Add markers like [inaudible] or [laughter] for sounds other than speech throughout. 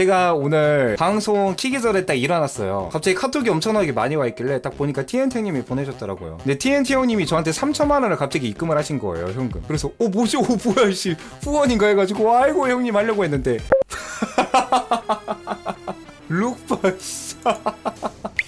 제가 오늘 방송 키기 전에 딱 일어났어요. 갑자기 카톡이 엄청나게 많이 와 있길래 딱 보니까 TNT 형님이 보내셨더라고요. 근데 TNT 형님이 저한테 3천만 원을 갑자기 입금을 하신 거예요, 현금. 그래서 어 뭐지? 어 뭐야 씨 후원인가 해가지고 아이고 형님 하려고 했는데 [laughs] 룩바 씨.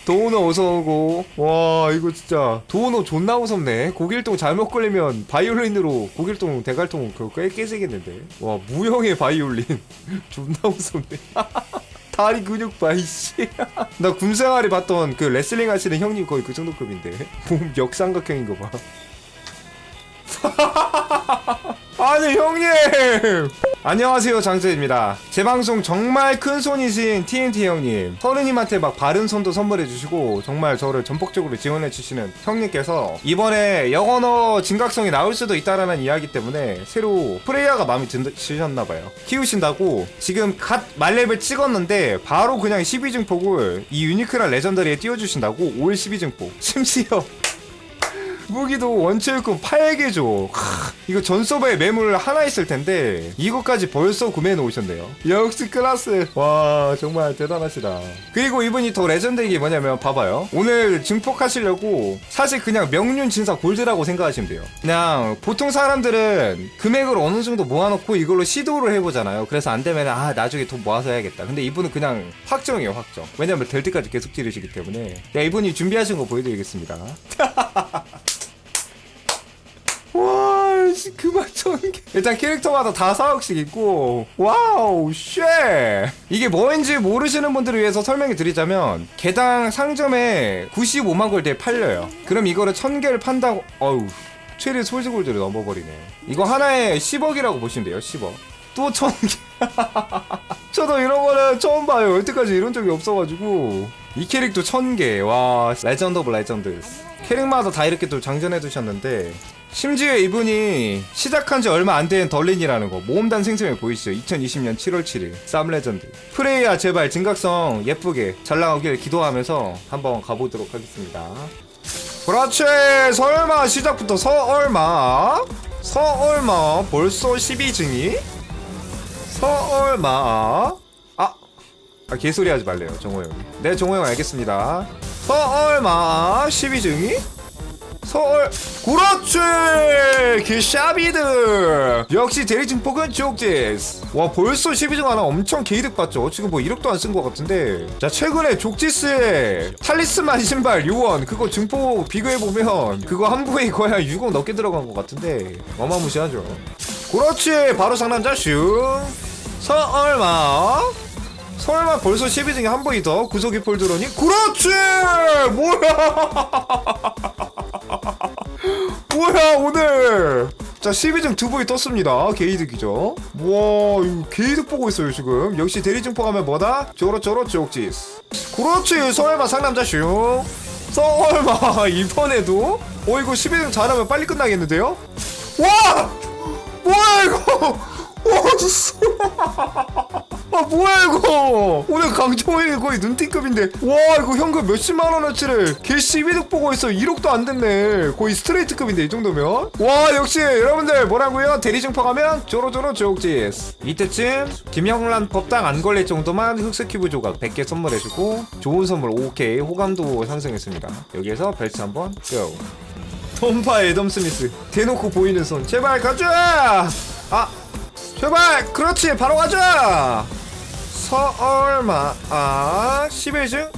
도우노 어서오고. 와 이거 진짜. 도우노 존나 무섭네. 고길동 잘못 걸리면 바이올린으로 고길동 대갈통 그거 꽤 깨지겠는데. 와 무형의 바이올린. [laughs] 존나 무섭네. [laughs] 다리 근육 봐 이씨. [laughs] 나 군생활에 봤던 그 레슬링 하시는 형님 거의 그 정도 급인데. 몸 역삼각형인 거 봐. 아니 형님 안녕하세요 장세입니다. 제 방송 정말 큰 손이신 TNT 형님. 서른님한테 막 바른 손도 선물해 주시고 정말 저를 전폭적으로 지원해 주시는 형님께서 이번에 영어너 진각성이 나올 수도 있다라는 이야기 때문에 새로 프레이야가 마음에 드셨나봐요. 키우신다고 지금 갓 말렙을 찍었는데 바로 그냥 12증폭을 이 유니크한 레전더리에 띄워주신다고 올 12증폭. [laughs] 심지어 무기도 원체육금 8개 줘. 크, 이거 전 서버에 매물 하나 있을 텐데 이거까지 벌써 구매해 놓으셨네요. 역시 클라스. 와 정말 대단하시다. 그리고 이분이 더 레전드인 게 뭐냐면 봐봐요. 오늘 증폭하시려고 사실 그냥 명륜 진사 골드라고 생각하시면 돼요. 그냥 보통 사람들은 금액을 어느 정도 모아놓고 이걸로 시도를 해보잖아요. 그래서 안 되면 아 나중에 돈 모아서 해야겠다. 근데 이분은 그냥 확정이에요 확정. 왜냐면 될 때까지 계속 지르시기 때문에. 네, 이분이 준비하신 거 보여드리겠습니다. [laughs] 와, 씨, 그만 전개. 일단 캐릭터마다 다 4억씩 있고, 와우, 쉣! 이게 뭐인지 모르시는 분들을 위해서 설명해 드리자면, 개당 상점에 95만 골드에 팔려요. 그럼 이거를 1000개를 판다고, 어우, 최대 솔직골드를 넘어버리네. 이거 하나에 10억이라고 보시면 돼요, 10억. 또 1000개. [laughs] 저도 이런 거는 처음 봐요. 여태까지 이런 적이 없어가지고. 이 캐릭도 1000개. 와, 레전드 오브 레전드. 캐릭마다 다 이렇게 또 장전해 두셨는데, 심지어 이분이 시작한 지 얼마 안 된 덜린이라는 거 모험단 생생해 보이시죠? 2020년 7월 7일 쌈 레전드. 프레이야 제발 진각성 예쁘게 잘 나오길 기도하면서 한번 가보도록 하겠습니다. 그렇지! 설마 시작부터 서얼마? 서얼마 벌써 12증이? 서얼마? 아, 아 개소리 하지 말래요 정호 형. 네 정호 형 알겠습니다. 서얼마 12증이 서울 그렇지 기샤비드 역시 대리증폭은 족지스 와 벌써 12등 하나 엄청 개이득 봤죠? 지금 뭐 1억도 안 쓴 것 같은데. 자 최근에 족지스의 탈리스만 신발 요원 그거 증폭 비교해보면 그거 한 부에 거의 한 6억 넘게 들어간 것 같은데. 어마무시하죠. 그렇지 바로 상남자 슝 서얼마. 설마 벌써 12등에 한 번이 더 구속이 폴드로니 그렇지 뭐야 [laughs] 뭐야 오늘? 자 12등 두 번이 떴습니다. 게이득이죠? 와 이거 게이득 보고 있어요 지금. 역시 대리증포 가면 뭐다? 저렇저렇 지옥지스. 그렇지 설마 상남자 슝 설마 [laughs] 이번에도? 어 이거 12등 잘하면 빨리 끝나겠는데요? 와! 뭐야 이거? [laughs] 와 진짜 [laughs] 아 뭐야 이거? 오늘 강정호이 거의 눈팅급인데. 와 이거 현금 몇십만 원어치를 개 12득 보고 있어. 1억도 안 됐네. 거의 스트레이트급인데 이 정도면. 와 역시 여러분들 뭐라고요? 대리증파 가면 조로조로 조옥지스. 이때쯤 김영란 법당 안 걸릴 정도만 흑스큐브 조각 100개 선물해주고 좋은 선물 오케이 호감도 상승했습니다. 여기에서 벨트 한번 고 톰파 애덤 스미스. 대놓고 보이는 손. 제발 가자! 아 제발! 그렇지! 바로 가자 서 얼마? 아 11층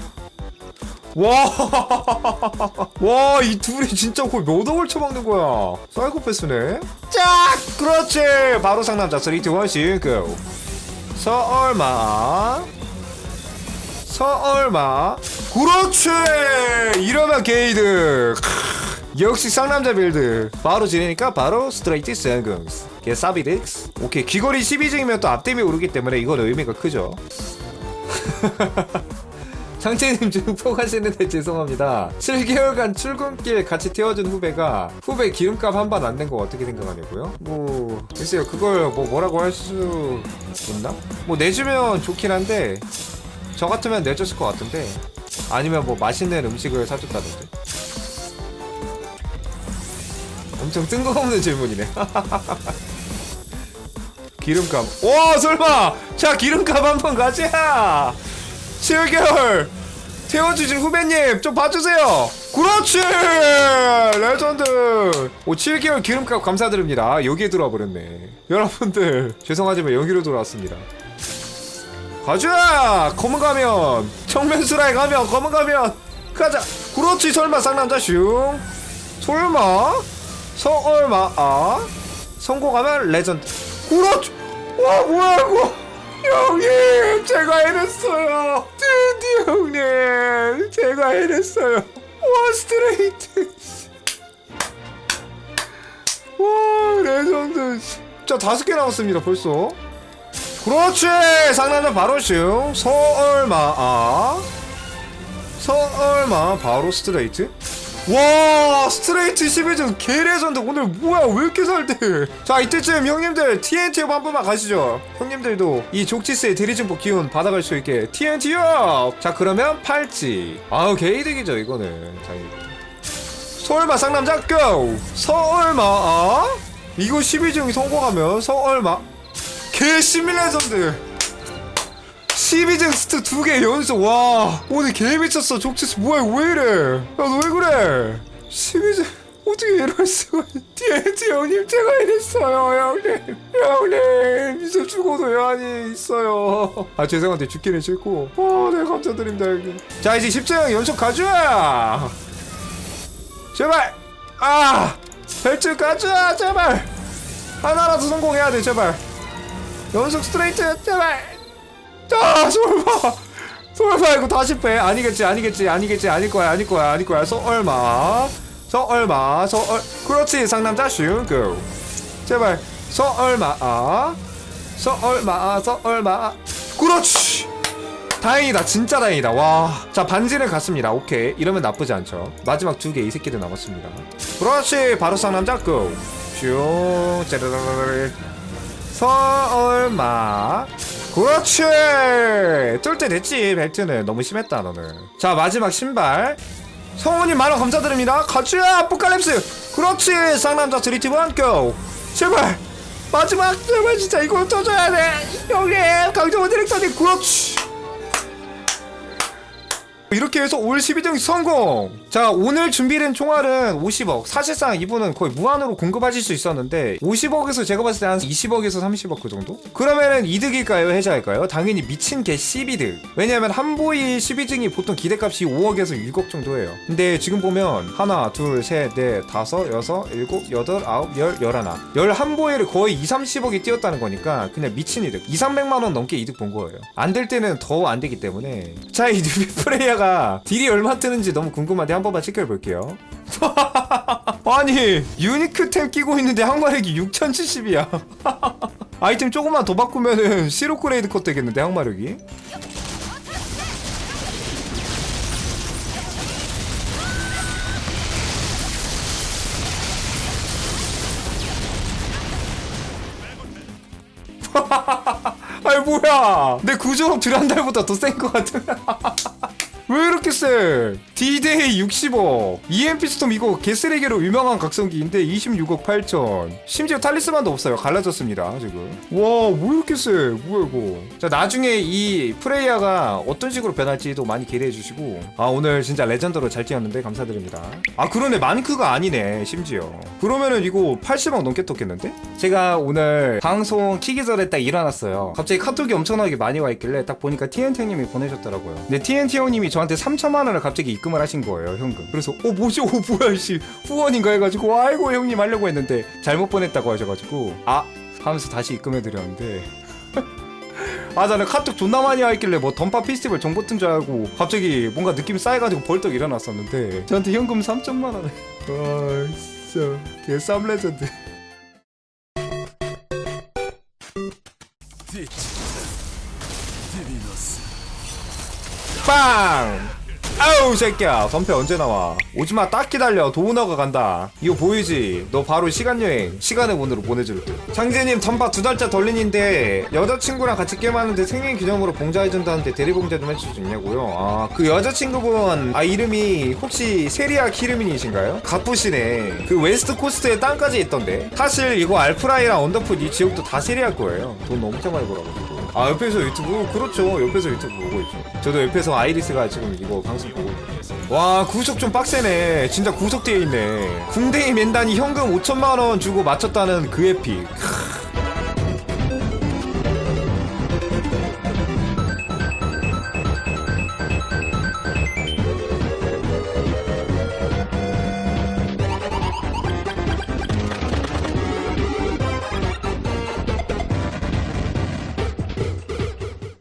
와와이 [laughs] 둘이 진짜 거의 몇 억을 쳐먹는 거야. 사이코패스네. 짝 그렇지. 바로 상남자 3 2 1싱 고. 서얼마? 서 얼마? 그렇지. 이러면 게이드 크, 역시 쌍남자 빌드. 바로 지내니까 바로 스트레이트 센금스 게 사비덱스. 오케이 귀걸이 12증이면 또 앞댐이 오르기 때문에 이건 의미가 크죠. [laughs] 상체님 증폭하시는데 죄송합니다. 7개월간 출근길 같이 태워준 후배가 후배 기름값 한 번 안 낸 거 어떻게 생각하냐고요? 뭐 글쎄요 그걸 뭐 뭐라고 할 수 있나? 뭐 내주면 좋긴 한데 저 같으면 내줬을 것 같은데 아니면 뭐 맛있는 음식을 사줬다든지. 엄청 뜬금없는 질문이네 [laughs] 기름값. 와 설마! 자 기름값 한번 가자! 7개월! 태워주신 후배님 좀 봐주세요! 그렇지! 레전드! 오 7개월 기름값 감사드립니다. 여기에 들어와 버렸네. 여러분들 죄송하지만 여기로 들어왔습니다. 가자! 검은 가면 정면수라에 가면 검은 가면 가자! 그렇지 설마 쌍남자 슝! 설마? 서얼마? 아? 성공하면 레전드 그렇지 와 뭐야 이거 형님 제가 해냈어요. 드디어 형님 제가 해냈어요. 와 스트레이트. 와 레전드. 자 다섯 개 남았습니다 벌써. 그렇지! 상남자 바로 슝. 서얼마 아. 서얼마 바로 스트레이트 와 스트레이트 12등 개레전드. 오늘 뭐야? 왜 이렇게 살대 자 이때쯤 형님들 TNT 업 한 번만 가시죠. 형님들도 이 족치스의 대리증보 기운 받아갈 수 있게 TNT 업 자 그러면 팔찌. 아우 개이득이죠 이거는. 자 서울마 쌍남자 고 서울마! 아? 이거 12중 성공하면 서울마. 개 시밀레전드 12등 스트 두 개 연속. 와 오늘 개 미쳤어. 족치스 뭐야 왜 이래? 야 너 왜 그래? 12등 어떻게 이럴 수가 TNT 형님 제가 이랬어요. 형님 형님. 이제 죽어도 여한이 있어요. 아 죄송한데 죽기는 싫고. 와네 감사드립니다 형님. 자 이제 10등 연속 가자. 제발. 아 벨트 가자 제발. 하나라도 성공해야 돼 제발. 연속 스트레이트 제발 아 설마. 설마 이거 다시 빼? 아니겠지 아니겠지 아니겠지. 아닐 거야 아닐 거야 아닐 거야. 서 얼마? 서 얼마? 서 얼 그렇지 상남자. 슝고 제발. 서 얼마? 서 얼마? 서 얼마? 그렇지. 다행이다 진짜 다행이다. 와자 반지는 갔습니다. 오케이. 이러면 나쁘지 않죠. 마지막 두 개 이 새끼들 남았습니다. 그렇지 바로 상남자 고슝 짜라라라라. 서얼마 그렇지! 뚫때 됐지 벨트는. 너무 심했다 너는. 자 마지막 신발. 성우님 만원 감사드립니다. 가자 아포칼립스. 그렇지! 쌍남자 드리티브 한고 제발 마지막 제발 진짜 이거 터져야 돼. 여기 강정호 디렉터님 그렇지 이렇게 해서 올 12등 성공! 자, 오늘 준비된 총알은 50억. 사실상 이분은 거의 무한으로 공급하실 수 있었는데, 50억에서 제가 봤을 때 한 20억에서 30억 그 정도? 그러면은 이득일까요? 해자일까요? 당연히 미친 개 12득. 왜냐면 한보이 12등이 보통 기대값이 5억에서 6억 정도예요. 근데 지금 보면, 하나, 둘, 셋, 넷, 다섯, 여섯, 일곱, 여덟, 아홉, 열, 열하나. 열 한보이를 거의 2, 30억이 뛰었다는 거니까, 그냥 미친 이득. 2, 300만원 넘게 이득 본 거예요. 안 될 때는 더 안 되기 때문에. 자, 이 뉴비 플레이어가 딜이 얼마 뜨는지 너무 궁금한데 한 번만 체크해볼게요. [laughs] 아니, 유니크템 끼고 있는데 항마력이 6070이야. [laughs] 아이템 조금만 더 바꾸면은 시로크레이드 컷 되겠는데 항마력이? [laughs] 아이 뭐야 내 구조로 드란달보다 더 센 것 같은 세? D-Day 65 EMP 스톰 이거 개쓰레기로 유명한 각성기인데 26억 8천. 심지어 탈리스만도 없어요. 갈라졌습니다 지금. 와뭐 이렇게 세? 뭐야 이거? 자 나중에 이 프레이야가 어떤 식으로 변할지도 많이 기대해 주시고. 아 오늘 진짜 레전드로 잘 뛰었는데 감사드립니다. 아 그러네. 마크가 아니네 심지어. 그러면은 이거 80억 넘게 떴겠는데? 제가 오늘 방송 키기 전에 딱 일어났어요. 갑자기 카톡이 엄청나게 많이 와 있길래 딱 보니까 TNT 형님이 보내셨더라고요. 근데 TNT 형님이 저한테 3 천만 원을 갑자기 입금을 하신 거예요 현금. 그래서 어 뭐지? 어 뭐야 씨. 후원인가 해가지고 아이고 형님 하려고 했는데 잘못 보냈다고 하셔가지고 아 하면서 다시 입금해 드렸는데. [laughs] 아 나는 카톡 존나 많이 와 있길래 뭐 던파 페스티벌 정보 뜬 줄 알고 갑자기 뭔가 느낌 쌓여가지고 벌떡 일어났었는데 저한테 현금 3천만 원을. 와 [laughs] 진짜. 개쌈 레전드. 빵 아우 새끼야. 선패 언제 나와? 오지마 딱 기다려. 도우너가 간다. 이거 보이지? 너 바로 시간여행 시간의 문으로 보내줄 게. 장재님 전파 두 달째 덜린인데 여자친구랑 같이 게임하는데 생일 기념으로 봉자해준다는데 대리봉자 좀 해줄 수 있냐고요? 아그 여자친구분 아 이름이 혹시 세리아 키르민이신가요? 가쁘시네. 그 웨스트 코스트에 땅까지 있던데. 사실 이거 알프라이랑 언더풋 이 지역도 다 세리아 거예요. 돈 엄청 많이 벌어가지고 아 옆에서 유튜브 그렇죠. 옆에서 유튜브 보고 있죠. 저도 옆에서 아이리스가 지금 이거 방송 보고 있어요 와 구속 좀 빡세네. 진짜 구속되어 있네. 궁대이 맨단이 현금 5천만원 주고 맞췄다는 그 에픽. 크,